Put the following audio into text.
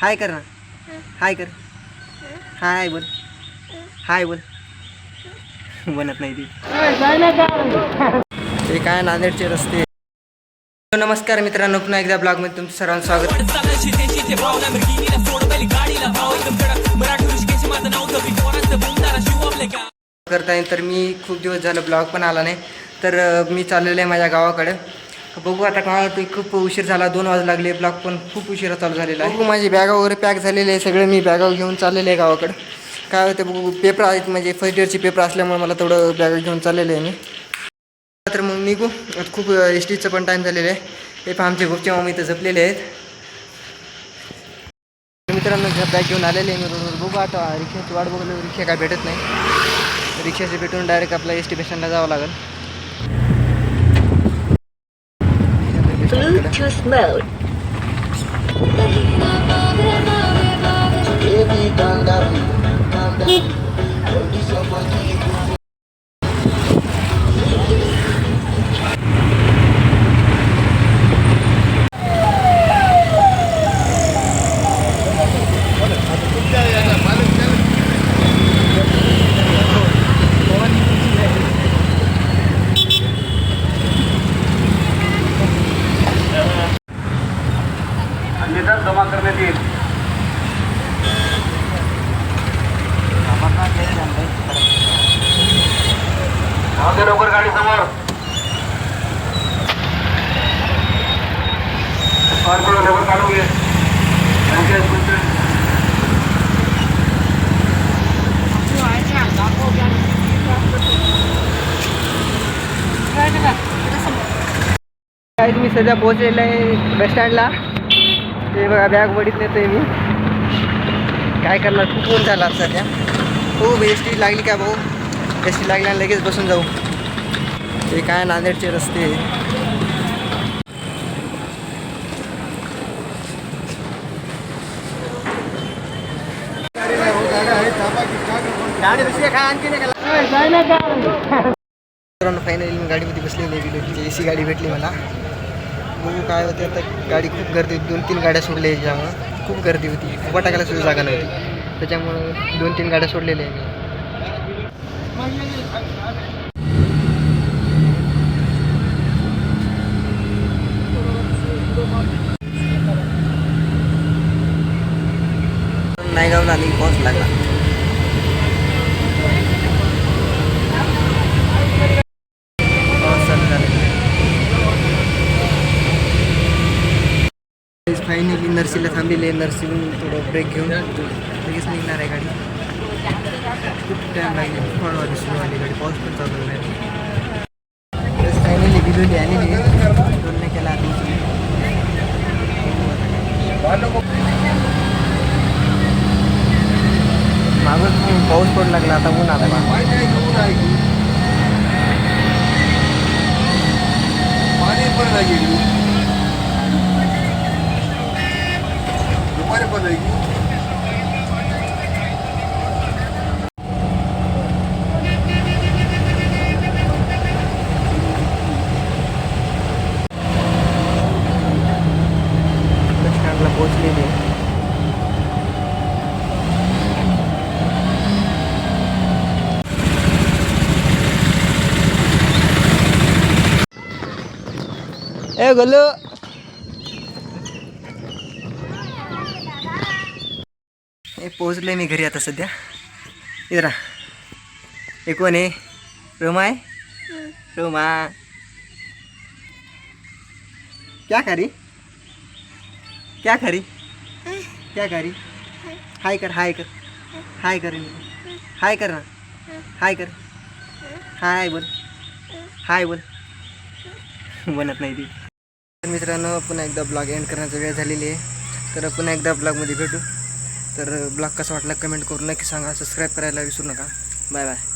हाय कर ना. हाय कर. हाय बोल. हाय बोल. बनत नाही ती. ते काय नांदेडचे रस्ते. नमस्कार मित्रांनो पुन्हा एकदा ब्लॉगमध्ये तुमचं सर्वांचं स्वागत. करता येईल तर मी खूप दिवस झालं ब्लॉग पण आला नाही. तर मी चाललेलो आहे माझ्या गावाकडे. बघू आता काय ते खूप उशीर झाला दोन वाज लागले ब्लॉक पण खूप उशिरा चालू झालेला आहे. माझी बॅगा वगैरे पॅक झालेले आहे सगळे मी बॅगा घेऊन चाललेले आहे गावाकडं. काय होतं बघू पेपर आहेत म्हणजे फर्स्ट इयरचे पेपर असल्यामुळे मला थोडं बॅगा घेऊन चाललेले आहे मी. तर मग निघू खूप एस टीचं पण टाईम झालेलं आहे. हे पण आमचे गुपचे मामा इथं जपलेले आहेत. मित्रांनो बॅग घेऊन आलेले आहे मी रोडवर बघू आता रिक्षाची वाट बघली रिक्षा काय भेटत नाही. रिक्षाचे भेटून डायरेक्ट आपल्या एस टी स्टेशनला जावं लागेल. Bluetooth mode. जमा करण्यात येईल लवकर गाडी समोर. लवकर काढून घे. काय मी सध्या पोहोचलेलं आहे बस स्टँडला? ते बघा बॅग वडीत नेतोय मी. काय करणार? खूप ऊन झाला. सध्या हो एस टी लागली का भाऊ? एस टी लागली आणि लगेच बसून जाऊ. ते काय नांदेडचे रस्ते फायनली मी गाडीमध्ये बसलेली आहे. बिलोची ए सी गाडी भेटली मला. बघू काय होते आता गाडी खूप गर्दी होती. दोन तीन गाड्या सोडल्या याच्यामुळं. खूप गर्दी होती. उभा टाकायला सुद्धा जागा नव्हती. त्याच्यामुळं दोन तीन गाड्या सोडलेल्या आहे मी नायगावला आली पाऊस लागला फायनली नर्सीला थांबलेली आहे नर्सीहून थोडं ब्रेक घेऊन लगेच निघणार आहे गाडी. खूप टाईम लागेल फळवाली सुरू आली गाडी पाऊस पण चालू नाही फायनली बिलोली आलेली दोन नाही केला मागून पाऊस पडू लागला आता ऊन आला पाणी पण लागेल गेली दुपारी पण नाही गेली बस पोहोचलेली. ए गोलू ए पोहोचले मी घरी आता सध्या. इधर हे कोण आहे? रोमा आहे? रोमा. क्या करी क्या करी? क्या करी? हाय कर हाय कर. हाय कर हाय कर ना. हाय कर. हाय बोल. हाय बोल. बनत नाही ती. तर मित्रांनो पुन्हा एकदा ब्लॉग एंड करण्याचा वेळ झालेली आहे. तर पुन्हा एकदा ब्लॉगमध्ये भेटू. तर ब्लॉग कसा वाटला कमेंट करून नक्की सांगा. सबस्क्राईब करायला विसरू नका. Bye bye